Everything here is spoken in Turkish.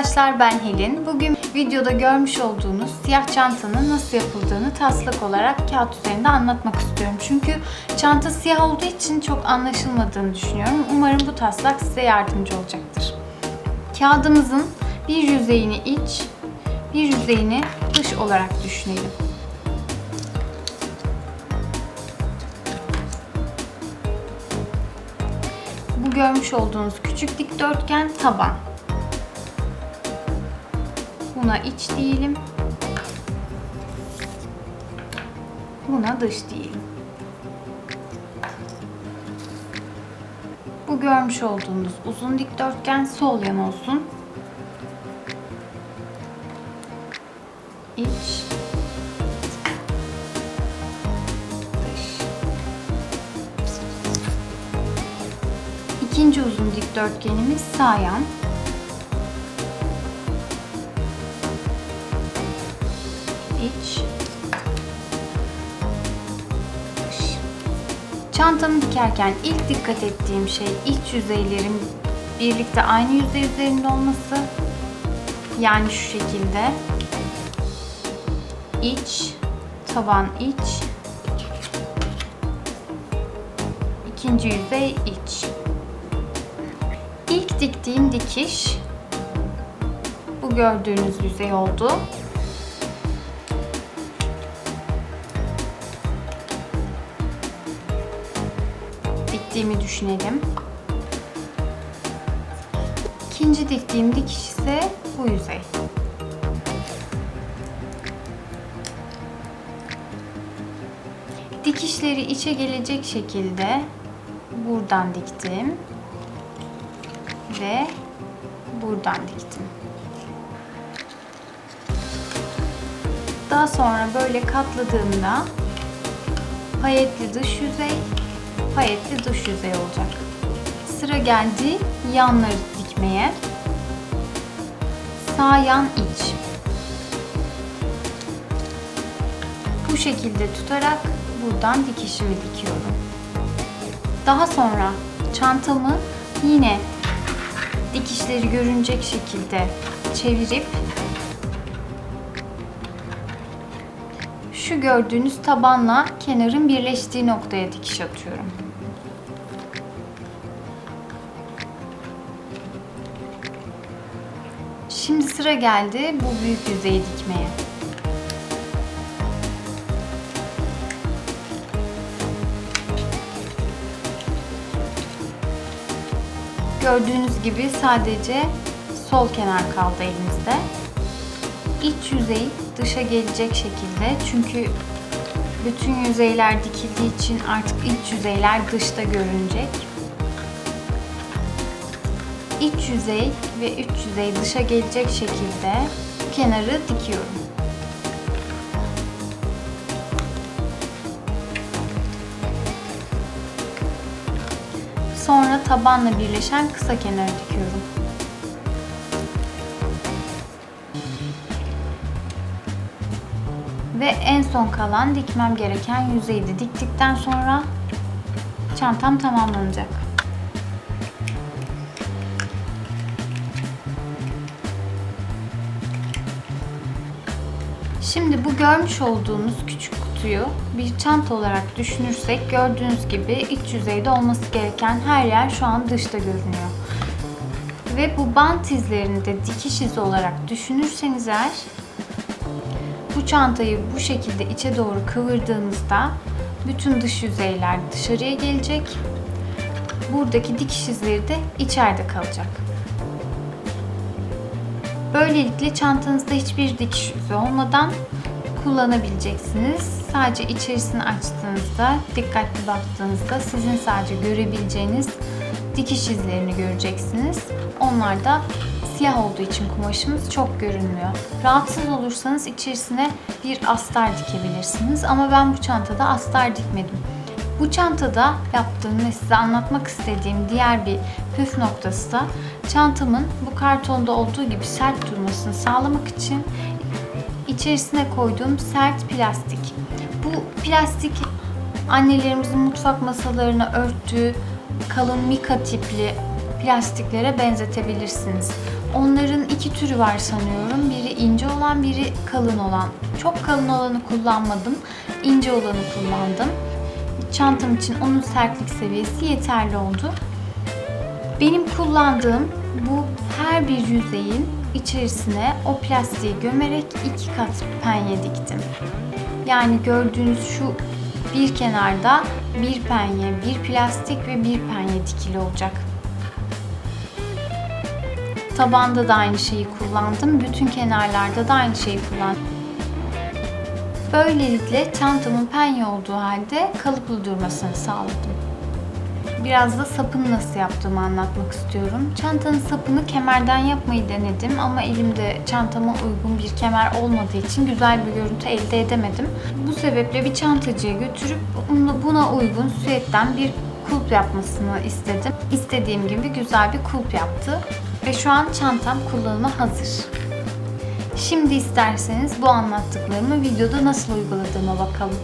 arkadaşlar ben Helin. Bugün videoda görmüş olduğunuz siyah çantanın nasıl yapıldığını taslak olarak kağıt üzerinde anlatmak istiyorum. Çünkü çanta siyah olduğu için çok anlaşılmadığını düşünüyorum. Umarım bu taslak size yardımcı olacaktır. Kağıdımızın bir yüzeyini iç, bir yüzeyini dış olarak düşünelim. Bu görmüş olduğunuz küçük dikdörtgen taban. Buna iç diyelim. Buna dış diyelim. Bu görmüş olduğunuz uzun dikdörtgen sol yan olsun. İç. Dış. İkinci uzun dikdörtgenimiz sağ yan. Çantamı dikerken ilk dikkat ettiğim şey iç yüzeylerin birlikte aynı yüzey üzerinde olması. Yani şu şekilde. İç, taban iç. İkinci yüzey iç. İlk diktiğim dikiş bu gördüğünüz yüzey oldu. Diktiğimi düşünelim. İkinci diktiğim dikiş ise bu yüzey. Dikişleri içe gelecek şekilde buradan diktim ve buradan diktim. Daha sonra böyle katladığımda payetli dış yüzey payetli dış yüzey olacak. Sıra geldi yanları dikmeye. Sağ yan iç. Bu şekilde tutarak buradan dikişimi dikiyorum. Daha sonra çantamı yine dikişleri görünecek şekilde çevirip şu gördüğünüz tabanla kenarın birleştiği noktaya dikiş atıyorum. Şimdi sıra geldi bu büyük yüzeyi dikmeye. Gördüğünüz gibi sadece sol kenar kaldı elimizde. İç yüzey dışa gelecek şekilde çünkü bütün yüzeyler dikildiği için artık iç yüzeyler dışta görünecek. İç yüzey ve üç yüzey dışa gelecek şekilde kenarı dikiyorum. Sonra tabanla birleşen kısa kenarı dikiyorum. Ve en son kalan dikmem gereken yüzeyi de diktikten sonra çantam tamamlanacak. Şimdi bu görmüş olduğunuz küçük kutuyu bir çanta olarak düşünürsek gördüğünüz gibi iç yüzeyde olması gereken her yer şu an dışta görünüyor. Ve bu bant izlerini de dikiş izi olarak düşünürseniz eğer bu çantayı bu şekilde içe doğru kıvırdığınızda bütün dış yüzeyler dışarıya gelecek. Buradaki dikiş izleri de içeride kalacak. Böylelikle çantanızda hiçbir dikiş izi olmadan kullanabileceksiniz. Sadece içerisini açtığınızda, dikkatli baktığınızda sizin sadece görebileceğiniz dikiş izlerini göreceksiniz. Onlar da siyah olduğu için kumaşımız çok görünmüyor. Rahatsız olursanız içerisine bir astar dikebilirsiniz ama ben bu çantada astar dikmedim. Bu çantada yaptığım ve size anlatmak istediğim diğer bir püf noktası da çantamın bu kartonda olduğu gibi sert durmasını sağlamak için içerisine koyduğum sert plastik. Bu plastik annelerimizin mutfak masalarına örttüğü kalın mika tipli plastiklere benzetebilirsiniz. Onların iki türü var sanıyorum. Biri ince olan, biri kalın olan. Çok kalın olanı kullanmadım. ince olanı kullandım. Çantam için onun sertlik seviyesi yeterli oldu. Benim kullandığım bu her bir yüzeyin içerisine o plastiği gömerek iki kat penye diktim. Yani gördüğünüz şu bir kenarda bir penye, bir plastik ve bir penye dikili olacak. Tabanda da aynı şeyi kullandım. Bütün kenarlarda da aynı şeyi kullandım. Böylelikle çantamın penye olduğu halde kalıplı durmasını sağladım. Biraz da sapını nasıl yaptığımı anlatmak istiyorum. Çantanın sapını kemerden yapmayı denedim ama elimde çantama uygun bir kemer olmadığı için güzel bir görüntü elde edemedim. Bu sebeple bir çantacıya götürüp buna uygun süetten bir kulp yapmasını istedim. İstediğim gibi güzel bir kulp yaptı ve şu an çantam kullanıma hazır. Şimdi isterseniz bu anlattıklarımı videoda nasıl uyguladığıma bakalım.